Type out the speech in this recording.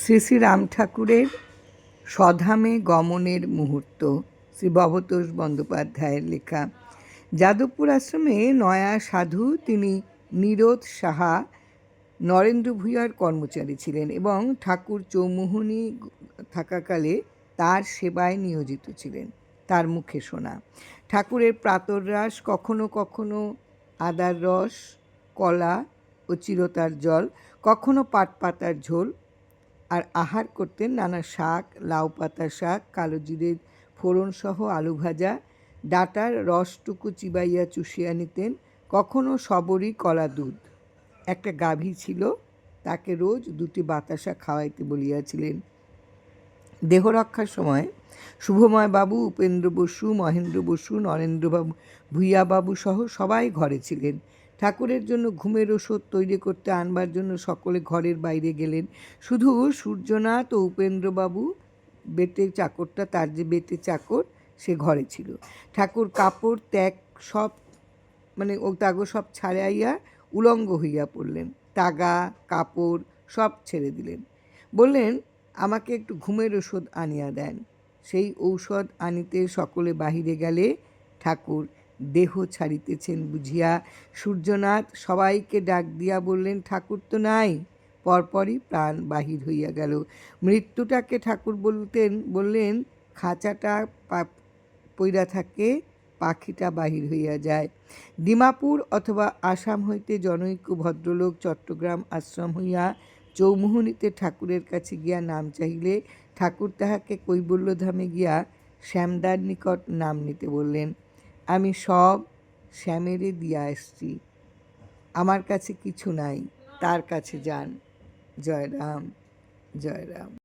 শ্রী শ্রী রাম ঠাকুরের স্বধামে গমনের মুহূর্ত, শ্রী ভবতোষ বন্দ্যোপাধ্যায়ের লেখা। যাদবপুর আশ্রমে নয়া সাধু তিনি নীরদ সাহা, নরেন্দ্র ভূঁইয়ার কর্মচারী ছিলেন এবং ঠাকুর চৌমুহনী থাকাকালে তার সেবায় নিয়োজিত ছিলেন, তার মুখে শোনা ঠাকুরের প্রাতরাস কখনো কখনো আদার রস, কলা ও চিরতার জল, কখনো পাটপাতার ঝোল আর আহার করতেন নানা শাক, লাউ পাতা শাক, কালো জিরের ফোড়নসহ আলু ভাজা। ডাটার রসটুকু চিবাইয়া চুষিয়া নিতেন। কখনো সবরই কলা দুধ। একটা গাভী ছিল, তাকে রোজ দুটি বাতাসা খাওয়াইতে বলিয়াছিলেন। দেহ রক্ষার সময় শুভময় বাবু, উপেন্দ্র বসু, মহেন্দ্র বসু, নরেন্দ্রবাবু, ভূঁইয়াবাবু সহ সবাই ঘরে ছিলেন। ঠাকুরের জন্য ঘুমের ওষুধ তৈরি করতে আনবার জন্য সকলে ঘরের বাইরে গেলেন। শুধু সূর্যনাথ ও উপেন্দ্রবাবু বেতের চাকরটা, তার যে বেতের চাকর, সে ঘরে ছিল। ঠাকুর কাপড়, ত্যাগ সব মানে ও তাগো সব ছাড়াইয়া উলঙ্গ হইয়া পড়লেন। তাগা, কাপড় সব ছেড়ে দিলেন। বললেন, আমাকে একটু ঘুমের ওষুধ আনিয়া দেন। সেই ঔষধ আনিতে সকলে বাহিরে গেলে ঠাকুর দেহ ছাড়িতেছেন বুঝিয়া সূর্যনাথ সবাইকে ডাক দিয়া বললেন, ঠাকুর তো নাই। পরপরই প্রাণ বাহির হইয়া গেল। মৃত্যুটাকে ঠাকুর বলতেন, বললেন, খাঁচাটা পইরা থাকে, পাখিটা বাহির হইয়া যায়। ডিমাপুর অথবা আসাম হইতে জনৈক ভদ্রলোক চট্টগ্রাম আশ্রম হইয়া চৌমুহনীতে ঠাকুরের কাছে গিয়া নাম চাহিলে ঠাকুর তাহাকে কৈবল্যধামে গিয়া শ্যামদার নিকট নাম নিতে বললেন। আমি সব শ্যামেরে দিয়ে আসছি আমার কাছে কিছু নাই, তার কাছে যান। জয় রাম জয় রাম